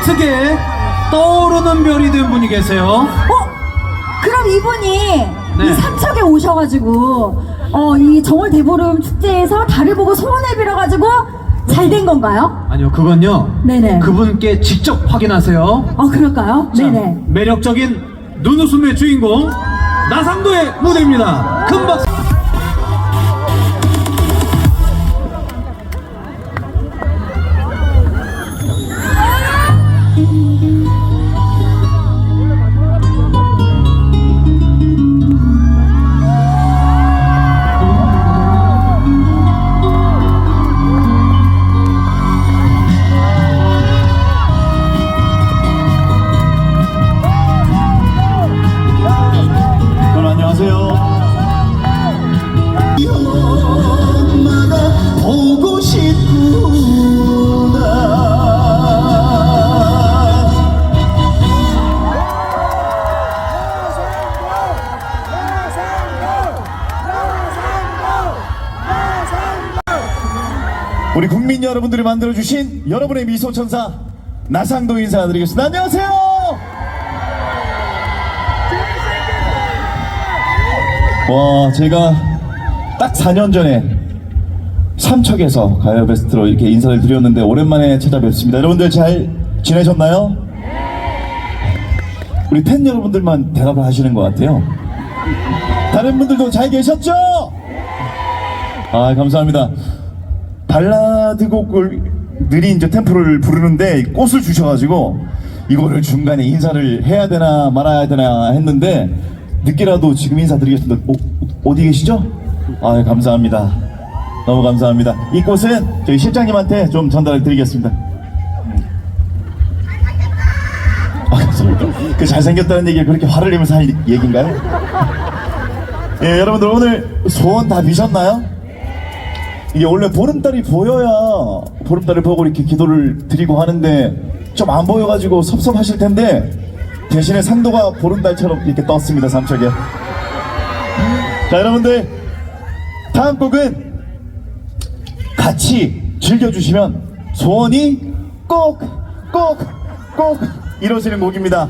어떻게 떠오르는 별이 된 분이 계세요? 어? 그럼 이분이 네. 이 삼척에 오셔가지고 어 이 정월 대보름 축제에서 달을 보고 소원을 빌어가지고 잘 된 건가요? 아니요, 그건요. 네네. 그분께 직접 확인하세요. 어 그럴까요? 자, 네네. 매력적인 눈웃음의 주인공 나상도의 무대입니다. 큰 박수. 우리 국민 여러분들이 만들어주신 여러분의 미소천사 나상도 인사드리겠습니다. 안녕하세요. 와, 제가 딱 4년 전에 삼척에서 가요 베스트로 이렇게 인사를 드렸는데 오랜만에 찾아뵙습니다. 여러분들 잘 지내셨나요? 우리 팬 여러분들만 대답을 하시는 것 같아요. 다른 분들도 잘 계셨죠? 아, 감사합니다. 발라드 곡을 느린 이제 템포를 부르는데 꽃을 주셔가지고 이거를 중간에 인사를 해야 되나 말아야 되나 했는데 늦게라도 지금 인사드리겠습니다. 어, 어디 계시죠? 아 감사합니다. 너무 감사합니다. 이 꽃은 저희 실장님한테 좀 전달을 드리겠습니다. 아 감사합니다. 그 잘생겼다는 얘기 그렇게 화를 내면서 할 얘기인가요? 예, 여러분들 오늘 소원 다 비셨나요? 이게 원래 보름달이 보여야 보름달을 보고 이렇게 기도를 드리고 하는데 좀 안 보여가지고 섭섭하실 텐데 대신에 상도가 보름달처럼 이렇게 떴습니다 삼척에. 자 여러분들 다음 곡은 같이 즐겨주시면 소원이 꼭 꼭 꼭 이루어지는 곡입니다.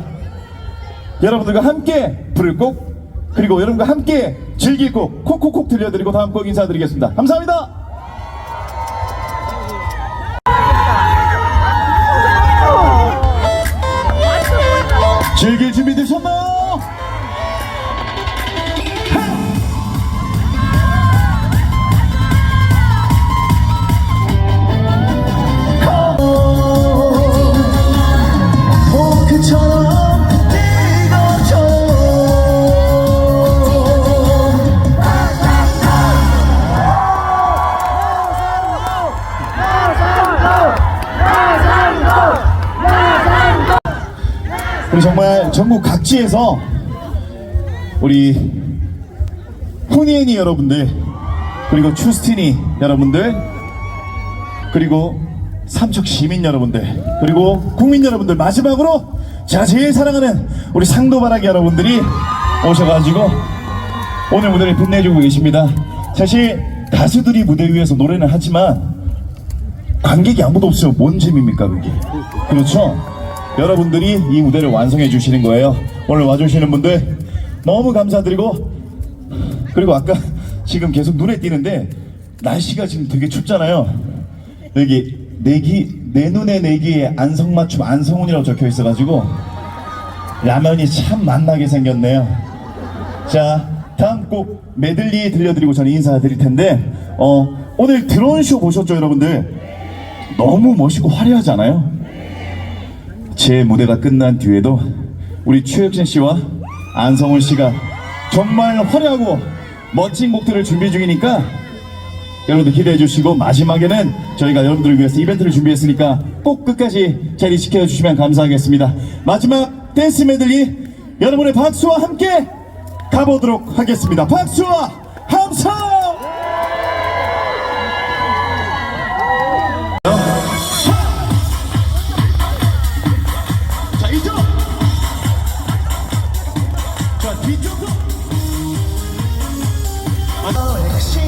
여러분들과 함께 부를 곡 그리고 여러분과 함께 즐길 곡 콕콕콕 들려드리고 다음 곡 인사드리겠습니다. 감사합니다 즐길 준비 되셨나요? 우리 정말 전국 각지에서 우리 후니애니 여러분들 그리고 추스티니 여러분들 그리고 삼척 시민 여러분들 그리고 국민 여러분들 마지막으로 제가 제일 사랑하는 우리 상도바라기 여러분들이 오셔가지고 오늘 무대를 빛내주고 계십니다. 사실 가수들이 무대 위에서 노래는 하지만 관객이 아무도 없으면 뭔 재미입니까 그게? 그렇죠 여러분들이 이 무대를 완성해 주시는 거예요. 오늘 와주시는 분들 너무 감사드리고 그리고 아까 지금 계속 눈에 띄는데 날씨가 지금 되게 춥잖아요. 여기 내기 내 눈에 내기에 안성맞춤 안성훈이라고 적혀 있어가지고 라면이 참 맛나게 생겼네요. 자 다음 곡 메들리 들려드리고 저는 인사드릴 텐데 어 오늘 드론 쇼 보셨죠 여러분들? 너무 멋있고 화려하지 않아요? 제 무대가 끝난 뒤에도 우리 최혁신 씨와 안성훈 씨가 정말 화려하고 멋진 곡들을 준비 중이니까 여러분들 기대해 주시고 마지막에는 저희가 여러분들을 위해서 이벤트를 준비했으니까 꼭 끝까지 자리 지켜 주시면 감사하겠습니다. 마지막 댄스 메들리 여러분의 박수와 함께 가보도록 하겠습니다. 박수와 함성! 비교고 아, 어, 역시